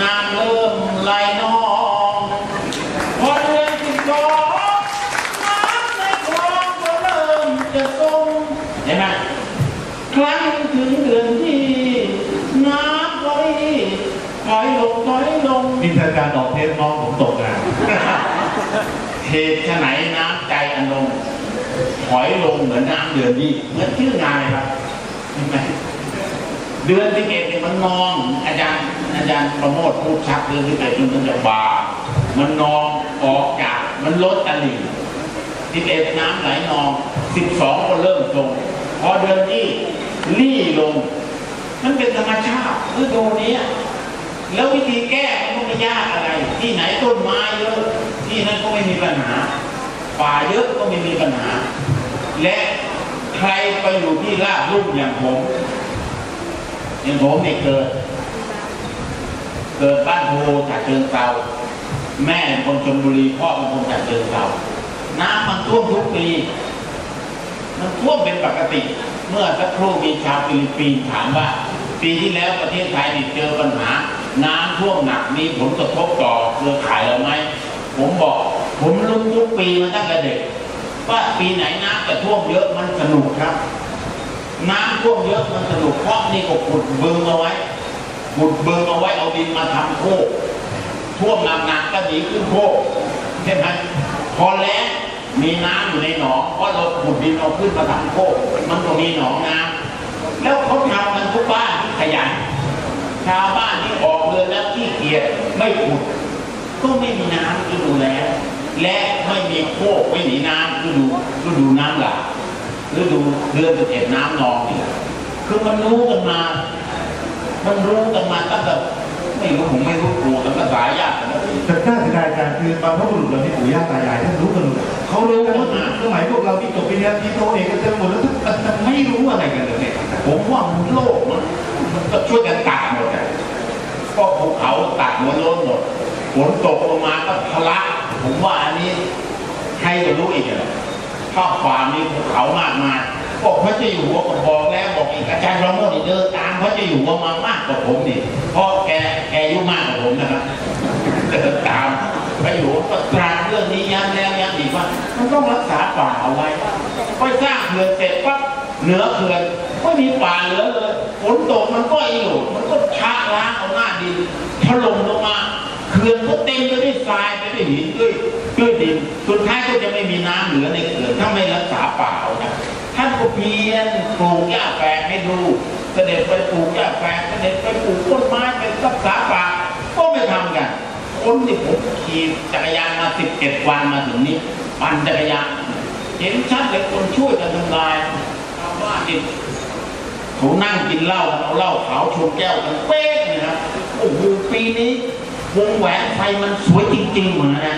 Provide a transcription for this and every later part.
น้ำเริ่มไหลนองพอเดือนสิบสองน้ำในคลองก็เริ่มจะทรงเห็นไหมครั้งถึงเดือนที่น้ำไหลถอยลงถอยลงนี่ถ้าอาจารย์ออกเทปน้องผมตกงานเหตุไฉนน้ำใจอันลงถอยลงเหมือนน้ำเดือนนี้เหมือนชื่องานเลยครับเห็นไหมเดือนที่เกตเนี่ยมันนองอาจารย์ อาจารย์ประโมทพูดชัดเดือนที่เกตมันจะบามันนองออกจากมันลดตลิ่งสิบเอ็ดน้ำไหลนองสิบสองก็เริ่มลงพอเดือนที่รี่ลง มันเป็นธรรมชาติฤดูนี้แล้ววิธีแก้มันก็ไม่ยากอะไร ที่ไหนต้นไม้เยอะที่นั่นก็ไม่มีปัญหา ป่าเยอะก็ไม่มีปัญหา และใครไปอยู่ที่ลาดลุ่มอย่างผมอย่างผมเนี่ยเกิด เกิดบ้านโพจากเชิงเตาแม่เป็นคนชลบุรีพ่อเป็นคนจากเชิงเตาน้ำมันท่วมทุกปี มันท่วมเป็นปกติ เมื่อสักครู่มีชาวฟิลิปปินส์ถามว่า ปีที่แล้วประเทศไทยเจอปัญหา น้ำท่วมหนักมีผลกระทบต่อเครือข่ายเราไหมผมบอก ผมลุ้นทุกปีมาตั้งแต่เด็ก ว่าปีไหนน้ำจะท่วมเยอะมันสนุกครับ น้ำท่วมเยอะมันสนุกเพราะนี่ก็ขุดบึงเอาไว้ ขุดเบึงเอาไว้เอาดินมาทำโคกท่วมหนักๆก็หนีขึ้นโคกใช่ไหมพอแล้งมีน้ำอยู่ในหนองเพราะเราขุดดินเอาขึ้นมาทำโคกมันก็มีหนองน้ำแล้วเขาทำกันทุกบ้านที่ขยันชาวบ้านที่ออกเรือแล้วที่เกียจไม่ขุด ก็ไม่มีน้ำฤดูแล้งและไม่มีโคกไม่มีน้ำฤดูฤดูน้ำหลากฤดูเดือนสิบเอ็ดน้ำนองนี่แหละคือมันรู้กันมา มันรู้กันมาตั้งแต่ไม่รู้ผมไม่รู้ครูตั้งแต่สายญากนแล้วแต่น่าเสียดายอารคือบรรพบุรุษเราที่ปู่ย่าตายายท่านรู้กันหมดเขารู้กันหมดสมัยพวกเราที่จบปริญญาตรีโทเอกกันเต็มหมดแล้วท่านไม่รู้อะไรกันเลยเนี่ยผมว่ามันโลกมันมันก็ช่วยกันตัดหมดก็ภูเขาตัดหมดล้นหมดฝนตกลงมาก็ทะลักผมว่าอันนี้ใครจะรู้อีกอะถ้าฝ่ามีภูเขามากมาย บอกพระเจ้าอยู่หัวก็บอกแล้วบอกอีกอาจารย์รองโมนี่เดินตามพระเจ้าอยู่หัวมามากกว่าผมนี่เพราะแกแกอายุมากกว่าผมนะครับเดินตามพระอยู่ก็ตราเรื่องนี้ย้ำแล้วย้ำอีกว่ามันต้องรักษาป่าเอาไว้ค่อยสร้างเขื่อนเสร็จปั๊บเหนือเขื่อนไม่มีป่าเหลือเลยฝนตกมันก็อีหลุดมันก็ชะล้างเอาหน้าดินถล่มลงมาเขื่อนก็เต็มไปด้วยทรายไปด้วยหินด้วยด้วยดินสุดท้ายก็จะไม่มีน้ำเหลือในเขื่อนถ้าไม่รักษาป่าเอานะ ท่านก็เพียรปลูกหญ้าแฝกให้ดู เสด็จไปปลูกหญ้าแฝกเสด็จไปปลูกต้นไม้ไปรักษาป่าก็ไม่ทำกันคนที่ผมขี่จักรยานมาสิบเอ็ดวันมาถึงนี้ปั่นจักรยานเห็นชัดเลยคนช่วยกันทำลายชาวบ้านนี่เขานั่งกินเหล้าเอาเหล้าขาวชนแก้วกันเป๊กนะครับโอ้โหปีนี้วงแหวนไฟมันสวยจริงๆเหมือนนะ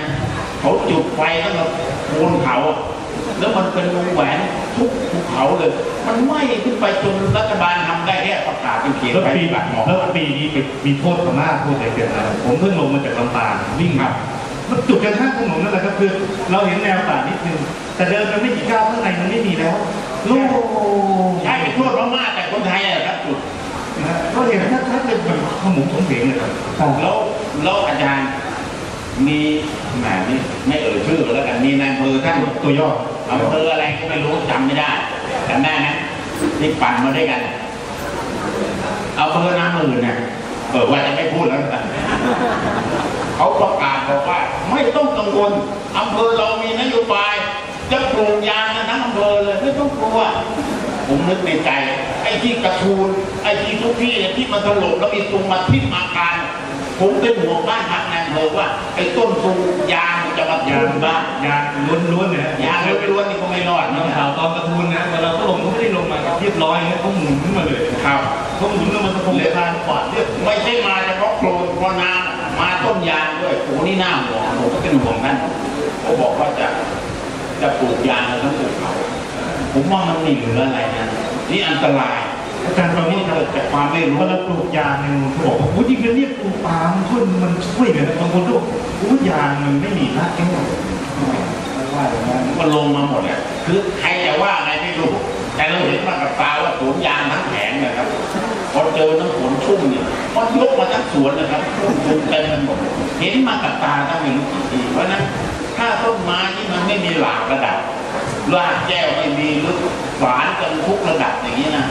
เขาจุดไฟแล้วก็โคนเขา แล้วมันเป็นวงแหวนทุกภูเขาเลย มันไหม้ขึ้นไปจนรัฐบาลทำได้แค่ประกาศเป็นเขียนแล้วไฟปีบัตรหมอแล้วปีนี้ไปมีโทษพม่าโทษอะไรเกิดอะไรผมเพิ่งลงมาจากลำปางวิ่งมามันจุดกระทั่งถนนนั่นแหละครับคือ เราเห็นแนวป่านิดนึงแต่เดินไปไม่กี่ก้าวข้างในมันไม่มีแล้วลูกใช่ไปโทษพม่าแต่คนไทยอะครับจุดนะฮะก็เห็นชัดๆเลยแบบขมุงขมเหงเลยครับแล้วแล้วอาจารย์ มีแหมนี่ไม่เอ่ยชื่อแล้วกันมีนายอำเภอท่านตัวย่ออำเภออะไรก็ไม่รู้จำไม่ได้จำได้ไหมที่ปั่นมาด้วยกันอำเภอน้ำมือเนี่ยเออว่าจะไม่พูดแล้วกันเขาประกาศบอกว่า ไม่ต้องกังวลอำเภอเรามีนโยบาย จะปลูกยางกันทั้งอำเภอเลยไม่ต้องกลัวผมนึกในใจ ไอ้ที่กระทูลไอ้ที่ทุกที่เนี่ยที่มันถล่มแล้วมีตุงมาทิ่มอาคาร ผมเป็นห่วงบ้านพัก นายอำเภอว่าไอ้ต้นตุงยางมันจะมาทิ่ยางมบ้านยางล้วนๆเนี่ยยางล้วนๆนี่ก็ไม่รอดนันะกคข่ารัวบตอนกระทูนนะเวลาเขาลงเขาไม่ได้ลงมาเรียบร้อยนะเขาหมุนขึ้นมาเลยครับเขาหมุนขึ้นมาตะพงทานขวาดเรียบไม่ใช่มาเฉพาะโคลนเพราะน้ำมาต้นยางด้วยโอ้นี่น่าห่วงผมก็เป็นห่วงท่านเขาบอกว่าจะจะปลูกยางกันทั้งภูเขาผมว่ามันไม่เหลืออะไรนะนี่อันตราย อาจารย์เรานี่นี่เกิดจากความไม่รู้เวลาปลูกยางเนี่ยเขาบอกว่าโอ้ยจริงเรียกปลูกปาล์มช่วยมันช่วยเลยนะบางคนก็บอกโอ้ยยางมันไม่มีรากแก้วไม่ว่าอย่างนั้นมันลงมาหมดเลยคือใครจะว่าอะไรไม่รู้ แต่เราเห็นมากับตาว่าสวนยางทั้งแผงนะครับพอเจอน้ำฝนชุ่มเนี่ยมันยกมาทั้งสวนนะครับต้นทุนเต็มไปหมดเห็นมากับตาตั้งไม่รู้กี่ปีเพราะฉะนั้นถ้าต้นไม้ที่มันไม่มีหลากระดับรากแก้วไม่มีลึกฝานกันทุกระดับอย่างนี้นะ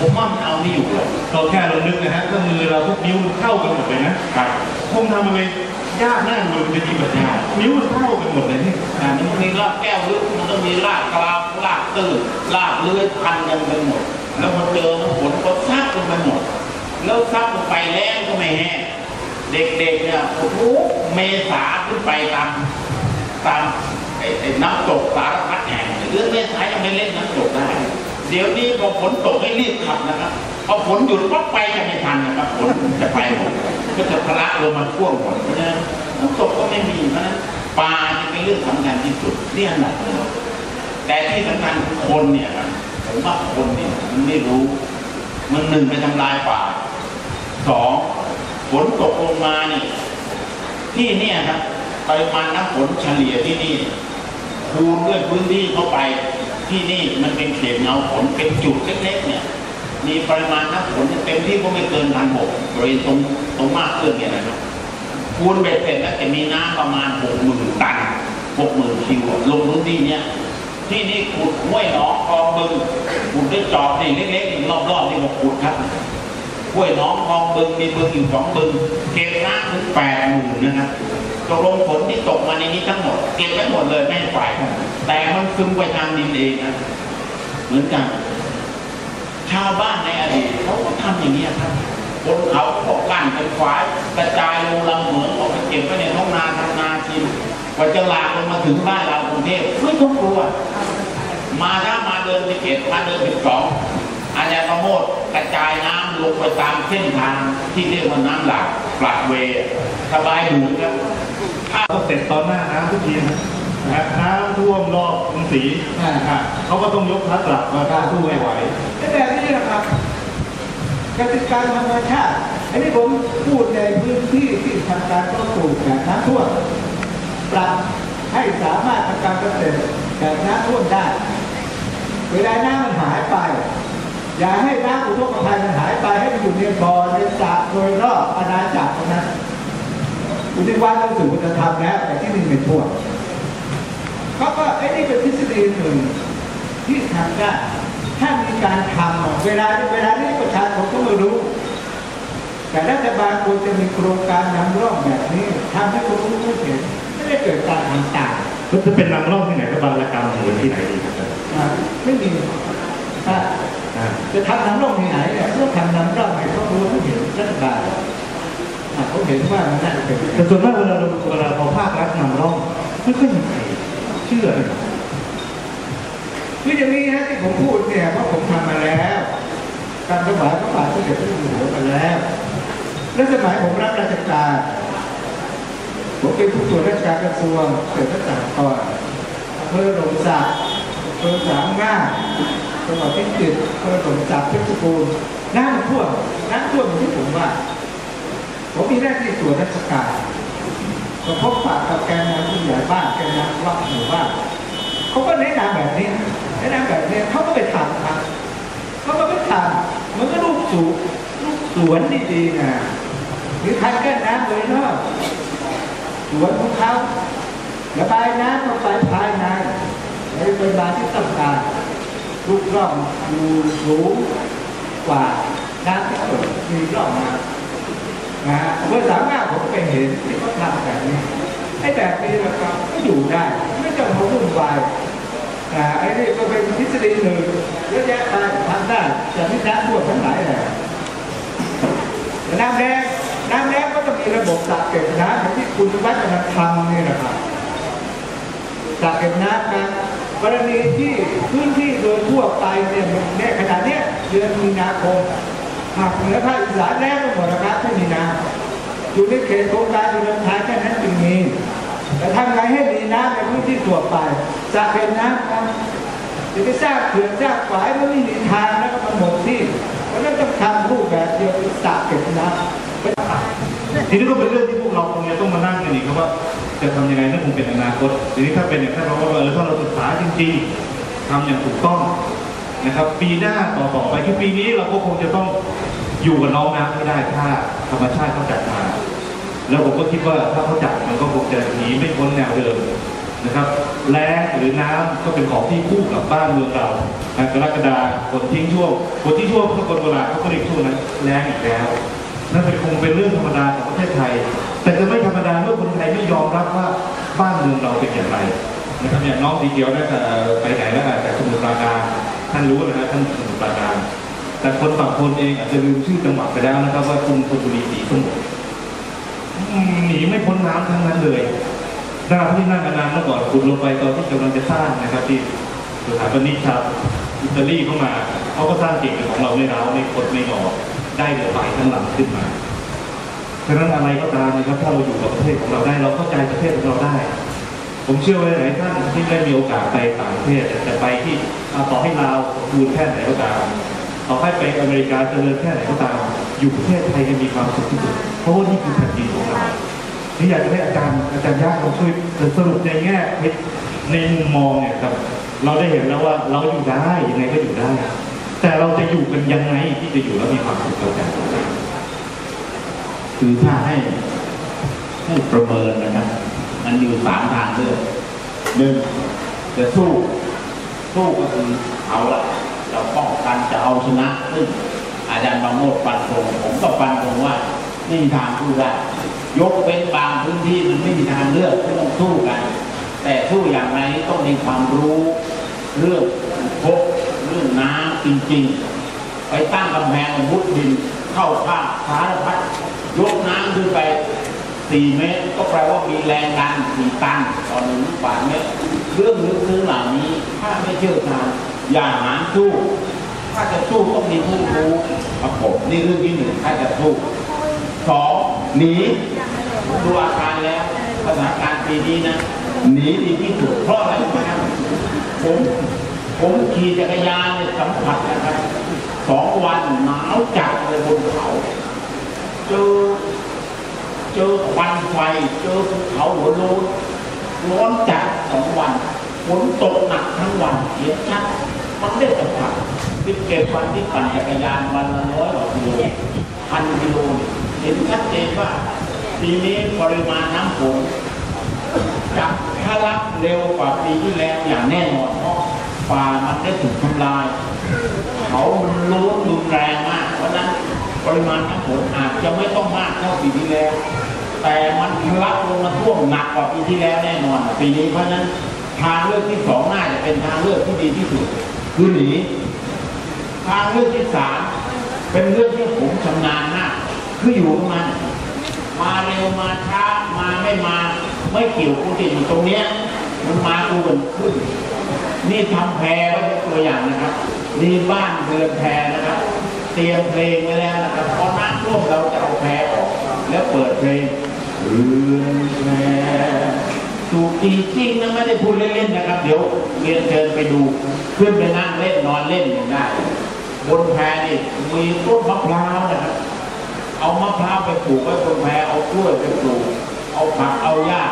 ผมว่ามันเอาไม่อยู่หรอกเราแค่เรานึกนะฮะก็มือเราทุกนิ้วมันเข้ากันหมดเลยนะครับคงทำอะไรยากแน่มือมันจะดีแบบนี้นิ้วมันเข้ากันหมดเลยนี่อ่ามันมีรากแก้วลึกมันต้องมีรากกลางรากตื้นรากเลื้อยพันกันไปหมด แล้วพอเจอน้ำฝนก็ซักลงไปหมด แล้วซักลงไปแล้งก็ไม่แห้งเด็กๆเนี่ยโอ้โหเมษาขึ้นไปตามตามไอ้ไอ้น้ำตกสารพัดแห่งเดือนเมษายังไม่เล่นน้ำตกได้ เดี๋ยวนี้พอฝนตกให้รีบขับนะครับพอฝนหยุดปั๊บไปจะไม่ทันนะครับฝนจะไปหมดก็จะพละลงมาท่วมหมดเพราะฉะนั้นน้ำตกก็ไม่มีเพราะนั้นปลาจะเป็นเรื่องสำคัญที่สุดนี่อันดับหนึ่งแต่ที่สำคัญคือคนเนี่ยครับผมว่าคนเนี่ยมันไม่รู้ มันหนึ่งไปทำลายป่าสองฝนตกลงมานี่ที่เนี่ยครับปริมาณน้ำฝนเฉลี่ยที่นี่คูณด้วยพื้นที่เข้าไป ที่นี่มันเป็นเขตเงาฝนเป็นจุดเล็กๆเนี่ย มีปริมาณน้ำฝนเต็มที่ก็ไม่เกินพันหกบริเวณตรงตรงมากเรื่องเนี่ยนะครับคูณเบ็ดเสร็จแล้วจะมีน้ำประมาณหกหมื่นตันหกหมื่นคิวลงพื้นที่เนี้ยที่นี่ขุดห้วยหนองคลองบึงขุดด้วยจอบนี่เล็กๆนี่รอบๆนี่มาขุดครับห้วยหนองคลองบึงมีบึงอยู่สองบึงเก็บน้ำถึงแปดหมื่นนะครับ ตกลงฝนที่ตกมาในนี้ทั้งหมด เก็บไว้หมดเลยไม่ให้ฝ่ายแต่มันซึมไปทางดินเองนะเหมือนกัน ชาวบ้านในอดีตเขาก็ทำอย่างนี้ครับบนเขาพวกกั้นเป็นฝายกระจายลงลำเหมืองออกไปเก็บไว้ในท้องนาทำนากินกว่าจะลากลงมาถึงบ้านเรากรุงเทพไม่ต้องกลัว มาถ้ามาเดินไปเก็บมาเดินไปสองอา ญาประโมทกระจายน้ำลงไปตามเส้นทางที่เรียกว่าน้ำหลากปลัดเวย์สบายหูครับถ้าก็เสร็จตอนหน้าน้ำทุกทีนะนะน้ำท่วมรอบกรุงศรีอะเขาก็ต้องยกทัพกลับมาถ้าสู้ไม่ไหวแต่แบบนี้นะครับกติกาธรรมชาติ อันนี้ผมพูดในพื้นที่ที่ทำการต้องปลูกแบบน้ำท่วมปรับให้สามารถทำการเกษตรแบบน้ำท่วมได้ เวลาน้ำมันหายไป อย่าให้น้ำอุทกภัยมันหายไปให้มันอยู่ในบ่อในสระโดยรอบอาณาจักรตรงนั้นอุทิศวัฒน์ต้องสู่จะทำแล้วแต่ที่นี่ไม่ท่วมเขาก็ไอ้นี่เป็นทฤษฎีหนึ่งที่ทำได้ถ้ามีการทำอะเวลาเวลานี้ประชาชนก็ไม่รู้ แต่รัฐบาลควรจะมีโครงการนำร่องแบบนี้ทำให้คนรู้ผู้เห็นไม่ได้เกิดการทำตามก็จะเป็นนำร่องที่ไหนก็บางระกรรมหรือที่ไหนดีครับอะไม่มีอะอ่า จะทำนำร่องที่ไหนเนี่ยต้องทำนำร่องให้เขารู้ผู้เห็นรัฐบาลอะเขาเห็นว่ามันน่าจะเป็นแต่ส่วนมากเวลาเราเวลาพอภาครัฐนำร่องไม่ค่อยมีใครเชื่อเลยคืออย่างนี้ฮะที่ผมพูดเนี่ยเพราะผมทำมาแล้วการถวายพระบาทสมเด็จพระเจ้าอยู่หัวมาแล้ว และสมัยผมรับราชการผมเป็นผู้ตรวจราชการกระทรวงเกษตรศาสตร์ก่อนอำเภอหลงสักอำเภอสามงาม จังหวัดพิจิตรอำเภอหลงสักเพชรบูรณ์น้ำท่วมน้ำท่วมอย่างที่ผมว่าผมมีหน้าที่ตรวจราชการก็พบปะกับแกนนำผู้ใหญ่บ้านแกนนำวัดหมู่บ้านเขาก็แนะนำแบบนี้แนะนำแบบนี้เขาก็ไปทำครับเขาก็ไปทำมันก็ลูกสูลูกสวนดีๆนะหรือคันกั้นน้ำเลยเนาะสวนของเขาระบายน้ำลงไปภายในในปริมาณที่ต้องการ ลูกร่องอยู่สูงกว่าน้ำที่ตกมีร่องน้ำนะฮะเมื่อสามารถผมไปเห็นที่เขาทำแบบนี้ไอ้แบบนี้นะครับก็อยู่ได้ ไม่ต้องมาวุ่นวายนะไอ้นี่ก็เป็นทฤษฎีหนึ่งเยอะแยะไปทำได้แต่ไม่น้ำท่วมทั้งหลายแหละแต่น้ำแรงน้ำแรงก็ต้องมีระบบกักเก็บน้ำอย่างที่คุณวัฒนธรรมนี่นะครับกักเก็บน้ำนะ กรณีที่พื้นที่โดยทั่วไปเนี่ยเนี่ขนาดเนี้ยเดือนมีนาคมภาคเหนือภาคอีสานแล้งหมดนะครับไม่มีน้ำอยู่ในเขตโครงการอุดมทานแค่นั้นจึงมีแต่ทำไงให้มีน้ำในพื้นที่ทั่วไปจะเป็นน้ำครับจะไปสร้างเขื่อนสร้างฝายมันไม่มีทางแล้วก็มันหมดที่เพราะนั้นต้องทำรูปแบบเดียวคือสระเก็บน้ำเป็นทีนี้ก็เป็น ทำยังไงถ้าคงเป็นอนาคตทีนี้ถ้าเป็นอย่างที่เราว่าเออถ้าเราศึกษาจริง ๆทำอย่างถูกต้องนะครับ ปีหน้าต่อต่อไปคือปีนี้เราก็คงจะต้องอยู่กับน้องน้ำไม่ได้ถ้าธรรมชาติเขาจัดมา แล้วผมก็คิดว่าถ้าเขาจัดมันก็คงจะหนีไม่พ้นแนวเดิมนะครับแล้งหรือน้ำก็เป็นของที่คู่กับบ้านเมืองเรานะกรกฎาฝนทิ้งช่วงฝนทิ้งช่วงเมื่อคนโบราณเขาก็เรียกช่วงนั้นแล้งอีกแล้วนั่นเป็นคงเป็นเรื่องธรรมดาของประเทศไทย แต่จะไม่ธรรมดาเมื่อคนไทยไม่ยอมรับว่าบ้านเมืองเราเป็นอย่างไรนะครับอย่างน้องสีเขียวน่าจะไปไหนแล้วอาจจะสมุทรปราการท่านรู้นะฮะท่านสมุทรปราการแต่คนฝั่งคนเองอาจจะลืมชื่อจังหวัดไปแล้วนะครับ ว่ากรุงธนบุรีสีสมุทรหนีไม่พ้นน้ำทั้งนั้นเลยหน้าที่นั่งนานเมื่อก่อนขุดลงไปตอนที่กำลังจะสร้างนะครับที่สถาปนิกชาวอิตาลีเข้ามาเขาก็สร้างเก่งของเราไม่ร้าวไม่คดไม่หงอได้เดือดไหลทั้งหลังขึ้นมา ฉะนั้นอะไรก็ตามนะครับถ้าเราอยู่กับประเทศของเราได้ เราเข้าใจประเทศของเราได้ ผมเชื่อว่าหลายท่านที่ได้มีโอกาสไปต่างประเทศจะไปที่ต่อให้ลาวดูแค่ไหนก็ตามต่อให้ไปอเมริกาเจริญแค่ไหนก็ตาม อยู่ประเทศไทยจะมีความสุขที่สุดเพราะว่านี่คือแผ่นดินของเรานี่อยากจะให้อาจารย์อาจารย์ยากเราช่วยสรุปในแง่ในมุมมองเนี่ยครับเราได้เห็นแล้วว่าเราอยู่ได้ยังไงก็อยู่ได้ แต่เราจะอยู่กันยังไงที่จะอยู่แล้วมีความสุขกับกัน คือถ้าให้ให้ประเมินนะครับ มันอยู่สามทางเลือกหนึ่งจะสู้สู้ก็คือเอาละเราป้องกันจะเอาชนะซึ่งอาจารย์บางโมดฟันธงผมก็ฟันธงว่าไม่มีทางสู้ได้ยกเป็นบางพื้นที่มันไม่มีทางเลือกที่ต้องสู้กัน แต่สู้อย่างไรต้องมีความรู้เรื่องพกเรื่องน้ำจริงๆ ไปตั้งกำแพงมุดดินเข้าภาคสารพัด ยกน้ำขึ้นไป4เมตร ก็แปลว่ามีแรงดัน4ตันต่อหนึ่งลูกบาศก์เมตรเรื่องลึกซึ้งเหล่านี้ถ้าไม่เชี่ยวชาญอย่าหาสู้ถ้าจะสู้ต้องมีผู้รู้ประกบนี่เรื่องที่หนึ่งถ้าจะสู้สองหนีดูอาการแล้วสถานการณ์ปีนี้นะหนีดีที่สุดเพราะอะไรครับผมผมขี่จักรยานเนี่ยสัมผัสนะครับสองวันหนาวจัดเลยบนเขา เจอเจอควันไฟเจอภูเขาหัวโลนร้อนจัดสองวันฝนตกหนักทั้งวันเห็นชัดมันได้สัมผัสที่เก็บวันที่ปั่นจักรยานวันละร้อยกว่ากิโลพันกิโลเห็นชัดเจนว่าปีนี้ปริมาณน้ำฝนจะทะลักเร็วกว่าปีที่แล้วอย่างแน่นอนเพราะป่ามันได้ถูกทำลาย เขามันรู้รุนแรงมาก ปริมาณน้ำฝนอาจจะไม่ต้องมากเท่าปีที่แล้ว แต่มันทะลักลงมาท่วมหนักกว่าปีที่แล้วแน่นอนปีนี้เพราะฉะนั้นทางเลือกที่สองน่าจะเป็นทางเลือกที่ดีที่สุดคือหนีทางเลือกที่สามเป็นเรื่องที่ผมชำนาญมากคืออยู่กับมันมาเร็วมาช้ามาไม่มาไม่เกี่ยวกูติดอยู่ตรงเนี้ยมันมากูกันขึ้น นี่ทำแพรไว้ตัวอย่างนะครับ นี่บ้านเรือนแพรนะครับ เตรียมเพลงไว้แล้วนะครับพอน้ำท่วมเราจะเอาแพออกแล้วเปิดเพลงเรือนแพถูกจริงๆนะไม่ได้พูดเล่นๆนะครับ เดี๋ยวเรียนเชิญไปดูขึ้นไปนั่งเล่นนอนเล่นอย่างได้บนแพนี่มีต้นมะพร้าวนะครับเอามะพร้าวไปปลูกไว้บนแพเอากล้วยไปปลูกเอาผักเอาหญ้า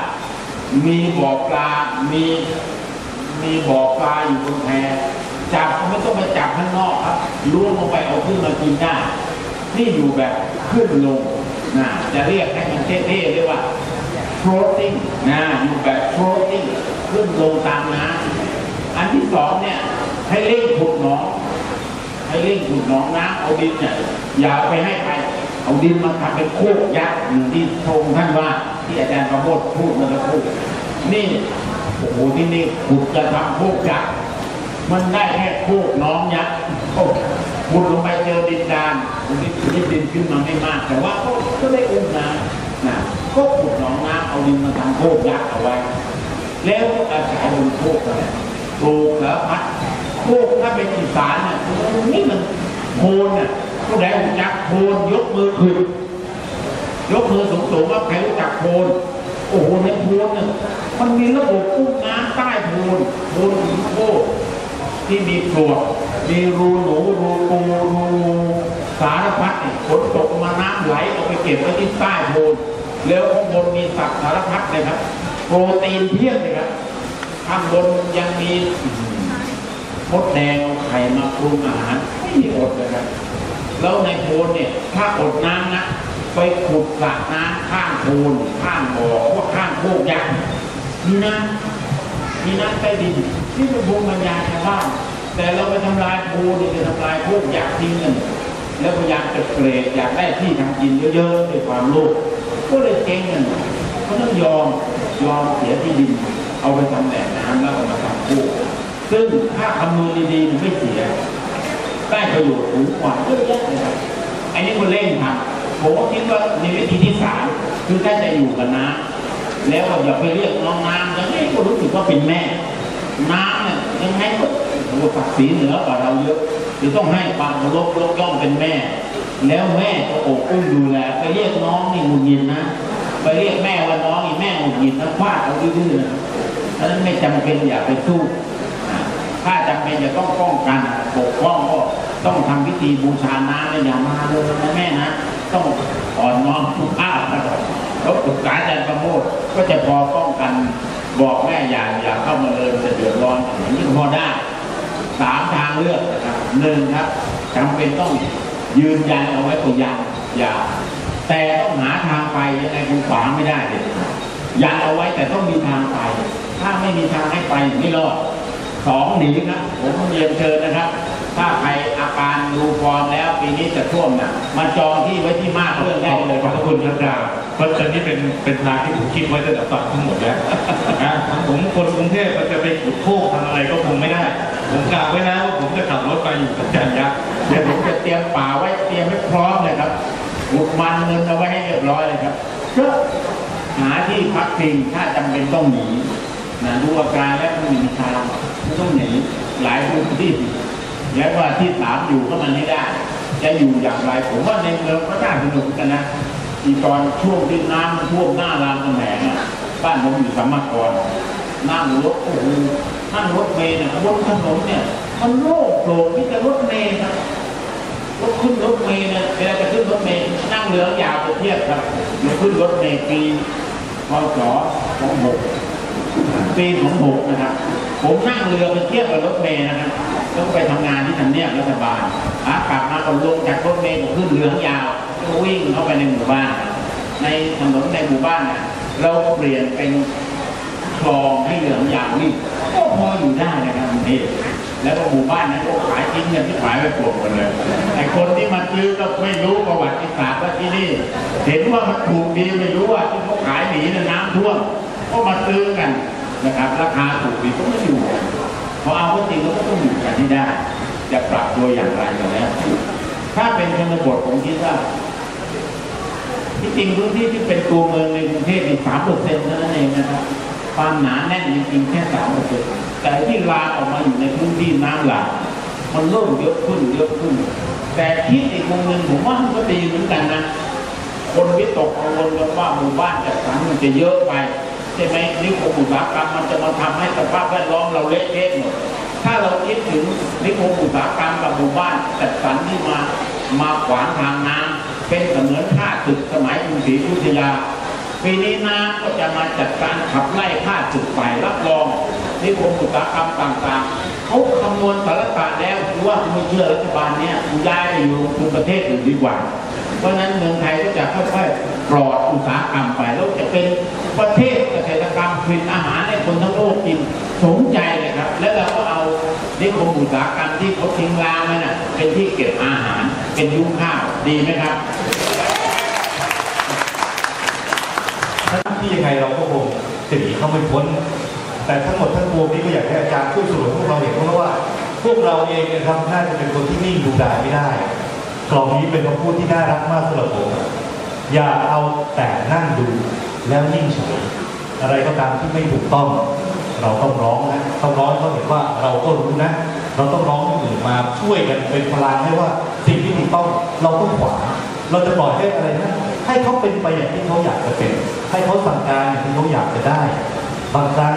มีบ่อปลา มี มีบ่อปลาอยู่บนแพ จับไม่ต้องไปจับข้างนอกครับล้วงลงไปเอาขึ้นมากินได้นี่อยู่แบบขึ้นลงนะจะเรียกให้มันเท่ๆเรียกว่า floating นะอยู่แบบ floating ขึ้นลงตามน้ำอันที่สองเนี่ยให้เร่งขุดหนองให้เร่งขุดหนองน้ำเอาดินเนี่ยอย่าเอาไปให้ใครเอาดินมาทำเป็นโคกยักษ์อย่างที่ทรงท่านว่าที่อาจารย์ประโมทพูดเมื่อสักครู่นี่โอ้โหที่นี่ขุดจะทำโคกยักษ์ มันได้แค่โคกน้องยักษ์โอ้ขุดลงไปเจอดินดานดินดินขึ้นมาไม่มาก แต่ว่าก็ก็ได้อุ้มน้ำนะก็ขุดหนองน้ำเอาดินมาทำโคกยักษ์เอาไว้ แล้วอาศัยบนโคกนั่นแหละปลูกแล้วพัดโคกถ้าเป็นอีสานเนี่ยนี่มันโพนน่ะผู้ใดรู้จักโพนยกมือขึ้นยกมือสูงๆว่าใครรู้จักโพนโอ้โหในโพนเนี่ยมันมีระบบอุ้มน้ำใต้โพนโพนหินโคก ที่มีปลวกมีรูหนูรูปูรูสารพัดเนี่ยฝนตกมาน้ำไหลเอาไปเก็บไว้ที่ใต้โพนแล้วข้างบนมีสัตว์สารพัดเลยครับ โปรตีนเพียบเลยครับข้างบนยังมีมดแดงไข่มาปรุงอาหารไม่มีอดเลยครับแล้วในโพนเนี่ยถ้าอดน้ำนะไปขุดสระน้ำข้างโพนข้างบ่อพวกข้างโคกยักษ์มีน้ำมีน้ำใต้ดิน นี่เป็นภูมิปัญญาชาวบ้าน แต่เราไปทำลายโพนนี่ไปทำลายโคกอยักทิ้งกันแล้วพยายามจะเกรดอยากได้ที่ทำกินเยอะๆด้วยความโลภก็เลยเจ๊งกันก็ต้องยอมยอมเสียที่ดิน เอาไปทำแหล่งน้ำแล้วเอามาทำโคกซึ่งถ้าคำนวณดีๆมันไม่เสียได้ประโยชน์สูงกว่าเยอะแยะเลยครับอันนี้คนเล่นทำผมก็คิดว่าในวิธีที่สามคือถ้าจะอยู่กับน้ำแล้วอย่าไปเรียกน้องน้ำยังไงก็รู้สึกว่าเป็นแม่ น้ำเนี่ยยังไงก็โอ้หศักดิ์ศรีเหนือกว่าเราเยอะจะต้องให้ความเคารพยกย่องเป็นแม่ แล้วแม่ก็โอบอุ้มดูแลไปเรียกน้องนี่หงุดหงิดนะไปเรียกแม่ว่าน้องนี่แม่หงุดหงิดนะฟาดเอาดื้อๆนะฉะนั้นไม่จำเป็นอย่าไปสู้ถ้าจำเป็นจะต้องป้องกันปกป้องก็ต้องทำพิธีบูชาน้ำเลยอย่ามาเลยนะแม่นะต้องอ่อนน้อมทุกภาพนะครับแล้วปรึกษาอาจารย์ประโมทก็จะพอป้องกัน บอกแม่อย่าอย่าเข้ามาเลยจะเดือดร้อนอย่างนี้พอได้สามทางเลือกนะครับหนึ่งครับจำเป็นต้องยืนยันเอาไว้ตัวยันอย่า แต่ต้องหาทางไปยังไงคุณขวางไม่ได้เลยยันเอาไว้แต่ต้องมีทางไป ถ้าไม่มีทางให้ไปไม่รอดสองหนีนะผมเรียนเชิญนะครับ ถ้าใครอาการดูฟอร์มแล้วปีนี้จะท่วมนะมาจองที่ไว้ที่มากเรื่องได้เลยขอบคุณครับดาว เพราะฉะนั้นนี่เป็นเป็นทางที่ผมคิดไว้ตั้งแต่ตอนทั้งหมดแล้วนะผมคนกรุงเทพมันจะไปขุดโคกทำอะไรก็คงไม่ได้ ผมกล่าวไว้แล้วว่าผมจะขับรถไปอยู่กับจันยักษ์เดี๋ยวผมจะเตรียมป่าไว้เตรียมให้พร้อมเลยครับบุกมันเงินเอาไว้ให้เรียบร้อยเลยครับเพื่อหาที่พักพิงถ้าจำเป็นต้องหนีนะดูอาการแล้วไม่มีทางต้องหนีหลายพื้นที่แล้วว่าที่สามอยู่ก็มันไม่ได้ จะอยู่อย่างไรผมว่าในเมืองก็น่าสนุกกันนะ อีตอนช่วงที่น้ำมันท่วมหน้ารามคำแหงอะบ้านผมอยู่สัมมากรนั่งรถโอ้โหนั่งรถเมล์เนี่ยบนถนนเนี่ย มันโล่งโปร่งที่จะรถเมล์ครับรถขึ้นรถเมล์เนี่ยเวลาจะขึ้นรถเมล์นั่งเรือยาวไปเทียบครับเดี๋ยวขึ้นรถเมล์ปีพศของหกปีของหกนะครับผมนั่งเรือไปเทียบกับรถเมล์นะครับ ต้องไปทำงานที่ทำเนียบรัฐบาลขากลับมาก็ลงจากรถเมล์ก็ขึ้นเรืองยาวก็วิ่งเข้าไปในหมู่บ้าน ในถนนในหมู่บ้านเราเปลี่ยนเป็นคลองให้เหลืองยางนี่ก็พออยู่ได้นะครับกรุงเทพแล้วก็หมู่บ้านนั้นก็ขายทิ้งกันที่ขายไปปวดหมดเลยไอ้คนที่มาซื้อก็ไม่รู้ประวัติศาสตร์ว่าที่นี่ เห็นว่ามันถูกดีไม่รู้ว่าที่เขาขายหนีน้ำท่วมก็มาซื้อกันนะครับ ราคาถูกดีก็ไม่อยู่ พอเอาก็จริงแล้วก็ต้องอยู่กันที่ได้ จะปรับตัวอย่างไรกันแล้วถ้าเป็นชนบทผมคิดว่าที่จริงพื้นที่ที่เป็นตัวเมืองในกรุงเทพมีสามเปอร์เซ็นต์เท่านั้นเองนะครับความหนาแน่นจริงๆแค่สามเปอร์เซ็นต์แต่ที่ลาออกมาอยู่ในพื้นที่น้ำหลากมันเริ่มเยอะขึ้นเยอะขึ้น แต่คิดอีกมุมหนึ่งผมว่ามันก็ดีเหมือนกันนะ คนวิตกกังวลกันว่าหมู่บ้านจัดสรรมันจะเยอะไป ใช่ไหมนิคมอุตสาหกรรมมันจะมาทำให้สภาพแวดล้อมเราเละเทะหมดถ้าเราคิดถึงนิคมอุตสาหกรรมกับหมู่บ้านจัดสรรที่มามาขวางทางน้ำเป็นเสมือนท่าตึกสมัยกรุงศรีอยุธยาปีนี้น้ำก็จะมาจัดการขับไล่ค่าจุดไฟรับรองนิคมอุตสาหกรรมต่างๆเขาคำนวณสารศาสตร์แล้วคือว่าไม่เชื่อรัฐบาลเนี้ยคุณย้ายไปอยู่คุณประเทศอื่นดีกว่า เพราะฉะนั้นเมืองไทยก็จะค่อยๆปลอดอุตสาหกรรมไปแล้วจะเป็นประเทศเกษตรกรรมผลิตอาหารให้คนทั้งโลกกินสมใจเลยครับ แล้วเราก็เอานิคมอุตสาหกรรมที่เขาทิ้งร้างไว้น่ะเป็นที่เก็บอาหารเป็นยุ้งข้าวดีไหมครับทั้งที่ยังไงเราก็คงจะหนีเขาไม่พ้น แต่ทั้งหมดทั้งปวงนี้ก็อยากให้อาจารย์ช่วยสรุปพวกเราเห็นเพราะว่า พวกเราเองเนี่ยครับน่าจะเป็นคนที่นิ่งดูดายไม่ได้ กล่องนี้เป็นคำพูดที่น่ารักมากสำหรับผม อย่าเอาแต่นั่งดูแล้วนิ่งเฉยอะไรก็ตามที่ไม่ถูกต้อง เราต้องร้องนะต้องร้องให้เขาเห็นว่าเราก็รู้นะ เราต้องร้องให้คนอื่นมาช่วยกันเป็นพลังให้ว่าสิ่งที่ถูกต้องเราต้องขวางเราจะปล่อยให้อะไรนะให้เขาเป็นไปอย่างที่เขาอยากจะเป็น ให้เขาสั่งการอย่างที่เขาอยากจะได้ บางครั้ง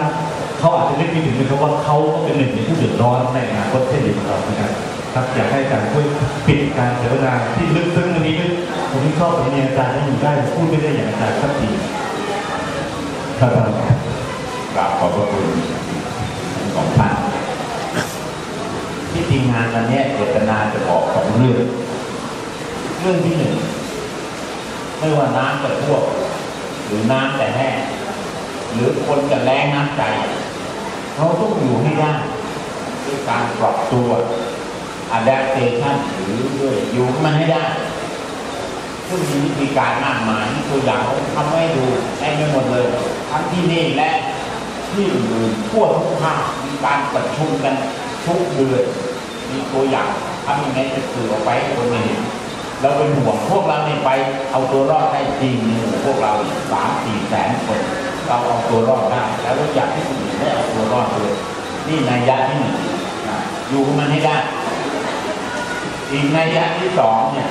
เขาอาจจะนึกไม่ถึงนะครับว่าเขาก็เป็นหนึ่งในผู้เดือดร้อนในอนาคตเช่นเดียวกับเราเหมือนกันครับอยากให้อาจารย์ช่วยปิดการเสวนาที่ลึกซึ้งอันนี้ด้วยผมชอบสำเนียงอาจารย์ที่อยู่ได้พูดไม่ได้อย่างอาจารย์สักทีครับอาจารย์กราบขอบพระคุณสองท่านที่ทีมงานวันนี้เจตนาจะบอกสองเรื่องเรื่องที่หนึ่งไม่ว่าน้ำจะท่วมหรือน้ำจะแห้งหรือคนจะแรงน้ำใจ เราต้องอยู่ให้ได้ด้วยการปรับตัว adaptation หรือด้วยอยู่มันให้ได้ซึ่งมีวิธีการมากมายตัวอย่างทำให้ดูได้ไม่หมดเลยทั้งที่นี่และที่อื่นๆทั่วทุกภาคมีการประชุมกันทุกเดือนมีตัวอย่างทำยังไงจะสื่อออกไปให้คนเห็นเราเป็นห่วงพวกเราเนี่ยไป เอาตัวรอดได้จริงพวกเราสามสี่แสนคน เราเอาตัวรอดได้ แล้วเราอยากให้คนอื่นได้เอาตัวรอดด้วยนี่นัยยะที่หนึ่งอยู่กับมันให้ได้ อีกนัยยะที่สองเนี่ย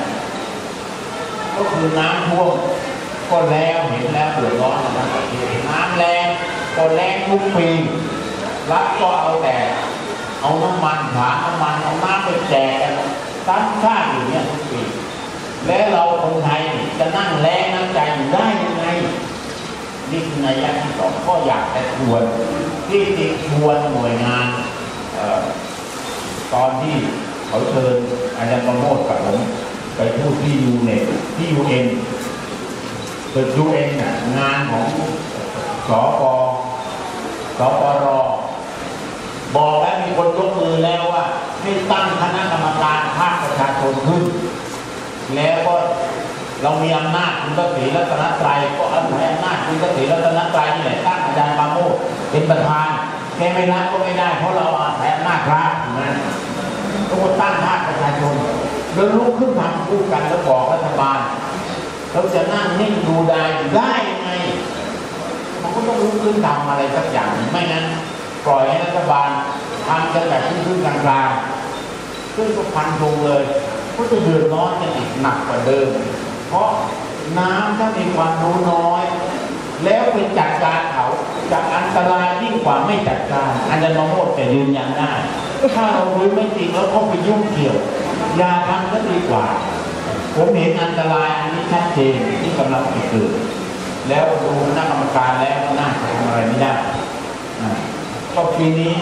ก็คือน้ำท่วมก็แล้วเห็นแล้วเดือดร้อนนะครับน้ำแรงก็แรงทุกปีรัฐก็เอาแต่ เอาน้ำมันหาน้ำมันเอาน้ำไปแจกกันซ้ำซาอยู่เนี่ยทุกปี และเราคนไทยจะนั่งแรงน้ำใจอยู่ได้ยัง นี่คือนัยยะที่สองก็อยากจะชวนที่จริชวนหน่วยงานออตอนที่เขาเชิญอาจารย์ประโมทกับผมไปพูดที่ยูเน็ตที่ยูเอ็นเปิดยูเอ็นน่ะงานของสปสปรบอกแล้วมีคนยกมือแล้วว่าให้ตั้งคณะกรรมการภาคประชาชนขึ้น แล้วก็ เรามีอำนาจคุณก็ศรีรัตนตรัยก็อาศัยอำนาจคุณก็ศรีรัตนตรัยนี่แหละตั้งอาจารย์ปาโมทเป็นประธานแกไม่รับก็ไม่ได้ เพราะเราอาศัยอำนาจพระถูกไหมต้องตั้งภาคประชาชนเดินลุกขึ้นทำคู่กันแล้วบอกรัฐบาลเราจะนั่งนิ่งดูได้ได้ยังไงมันก็ต้องลุกขึ้นทำอะไรสักอย่างหนึ่งไม่งั้นปล่อยให้รัฐบาลทำกันแบบขึ้นๆกลางๆซึ่งก็พันธงเลยก็จะเดือดร้อนกันอีกหนักกว่าเดิม เพราะน้ำถ้ามีความรู้น้อย แล้วไปจัดการเขาจะอันตรายยิ่งกว่าไม่จัดการ อันจะมาโมดแต่ยืนยันได้ถ้าเรารู้ไม่จริงแล้วก็ไปยุ่งเกี่ยว ยาทำก็ดีกว่า ผมเห็นอันตรายอันนี้ชัดเจนที่กำลังจะเกิดแล้วดูคณะกรรมการแล้วน่าจะทำอะไรไม่ได้อ่าก็ปีนี้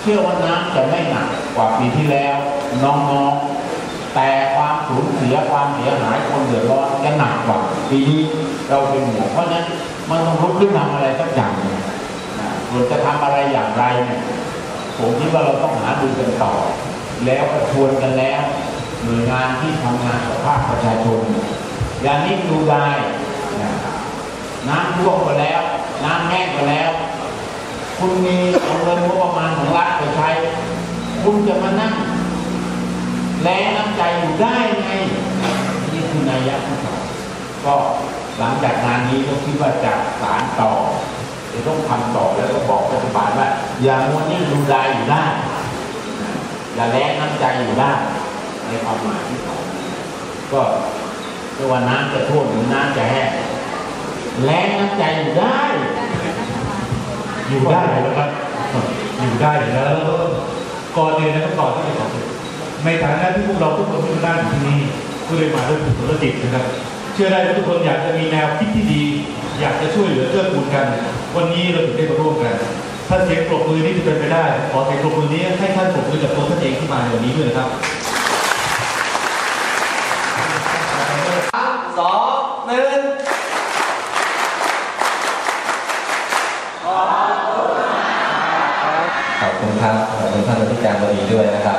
เชื่อว่าน้ำจะไม่หนักกว่าปีที่แล้ว น้องๆ แต่ความสูญเสียความเสียหายคนเดือดร้อนจะหนักกว่าปีนี้เราเป็นห่วงเพราะฉะนั้นมันต้องลุกขึ้นทำอะไรสักอย่างนะส่วนจะทำอะไรอย่างไรเนี่ยผมคิดว่าเราต้องหาดูกันต่อ แล้วก็ชวนกันแล้วหน่วยงานที่ทำงานกับภาคประชาชนอย่างนี้ดูได้นะน้ำท่วมไปแล้ว น้ำแห้งไปแล้ว คุณมีเอาเงินงบประมาณของรัฐไปใช้ คุณจะมานั่ง แรงน้ำใจอยู่ได้ไงนี่คือนัยยะที่สองก็หลังจากงานนี้ก็คิดว่าจะสารต่อจะต้องทำต่อแล้วก็บอกรัฐบาลว่า อย่ามัวนิ่งดูดายอยู่ได้อย่าแรงน้ำใจอยู่ได้ในความหมายที่สองก็ไม่ว่าน้ำจะท่วมหรือน้ำจะแห้งแรงน้ำใจอยู่ได้ อยู่ได้แล้วครับอยู่ได้แล้วก่อนเลยนะครับก่อนที่จะขอ ในฐานะที่พวกเราทุกคนที่มานั่งที่นี่ก็เลยมาด้วยผละจิตนะครับ เชื่อได้ว่าทุกคนอยากจะมีแนวคิดที่ดี อยากจะช่วยเหลือเกื้อกูลกัน วันนี้เราถึงได้มาร่วมกันถ้าเสียงปรบมือนี้จะเป็นไปได้ ขอเสียงปรบมือนี้ให้ท่านปรบมือจากตัวท่านเองที่มาในวันนี้ด้วยนะครับสามสองหนึ่งขอบคุณครับ ขอบคุณท่านผู้การวับดีด้วยนะครับ